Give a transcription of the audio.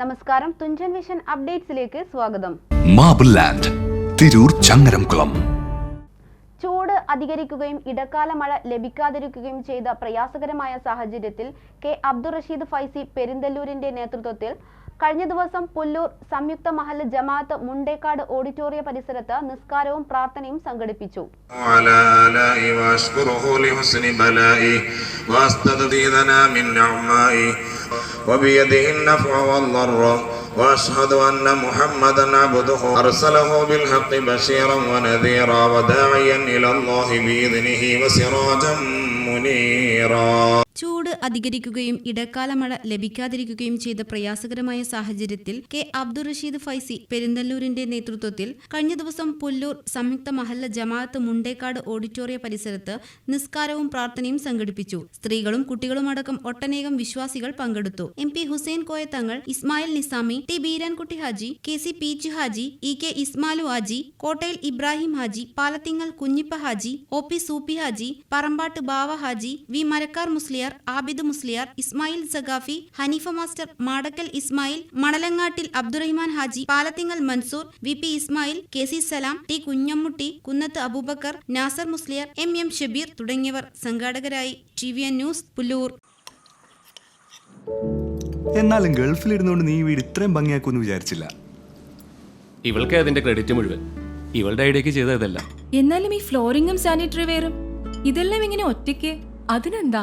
നമസ്കാരം. തുഞ്ചൻ വിഷൻ അപ്ഡേറ്റ്സിലേക്ക് സ്വാഗതം. Marble land Tirur Changaramkulam. ചൂട് അധികരിക്കുകയും ഇടക്കാല മഴ ലഭിക്കാതിരിക്കുകയും ചെയ്ത പ്രയാസകരമായ സാഹചര്യത്തിൽ കെ അബ്ദുറഷീദ് ഫൈസി പെരിന്തല്ലൂരിന്റെ നേതൃത്വത്തിൽ കഴിഞ്ഞ ദിവസം പുല്ലൂർ സംയുക്ത മഹൽ ജമാഅത്ത് മുണ്ടേക്കാട് ഓഡിറ്റോറിയ പരിസരത്ത് നിസ്കാരവും പ്രാർത്ഥനയും സംഘടിപ്പിച്ചു وعلى آلائه وأشكره لحسن بلائه وأستزيدنا من نعمائه وبيده النفع والضر وأشهد أن محمدا عبده أرسله بالحق بشيرا ونذيرا وداعيا إلى الله بإذنه وسراجا منيرا ചൂട് അധികരിക്കുകയും ഇടക്കാല മഴ ലഭിക്കാതിരിക്കുകയും ചെയ്ത പ്രയാസകരമായ സാഹചര്യത്തിൽ കെ അബ്ദുൾ റഷീദ് ഫൈസി പെരിന്തല്ലൂരിന്റെ നേതൃത്വത്തിൽ കഴിഞ്ഞ ദിവസം പുല്ലൂർ സംയുക്ത മഹല്ല ജമാഅത്ത് മുണ്ടേക്കാട് ഓഡിറ്റോറിയ പരിസരത്ത് നിസ്കാരവും പ്രാർത്ഥനയും സംഘടിപ്പിച്ചു. സ്ത്രീകളും കുട്ടികളുമടക്കം ഒട്ടനേകം വിശ്വാസികൾ പങ്കെടുത്തു. M P Hussain Koya Thangal Ismail Nizami T Beerankutty Haji K C Peechu Haji E K Ismalu Haji Kottayil Ibrahim Haji Palathingal Kunhippa Haji O P Soopi Haji Parambatt Bava Haji V Marakkar Musliyar Abid Musliyar Ismail Saqafi Haneefa master Madakkal Ismail Manalangattil Abdurahiman Haji Palathingal Mansoor V P Ismail K C Salam T Kunhammutty Kunnath Aboobacker Nasar Musliyar M M Shabeer തുടങ്ങിയവർ സംഘാടകരായി. T V N news Pullur. എന്നാലും ഗൾഫിലിരുന്നുകൊണ്ട് നീ വീട് ഇത്രയും ഭംഗിയാക്കുമെന്ന് വിചാരിച്ചില്ല. ഇവൾക്ക് അതിന്റെ credit മുഴുവൻ. ഇവളുടെ ഐഡിയക്ക് ചെയ്തതല്ല. എന്നാലും ഈ ഫ്ലോറിംഗും സാനിറ്ററി വെയറും ഇതെല്ലാം ഇങ്ങനെ ഒറ്റയ്ക്ക്? അതിനെന്താ?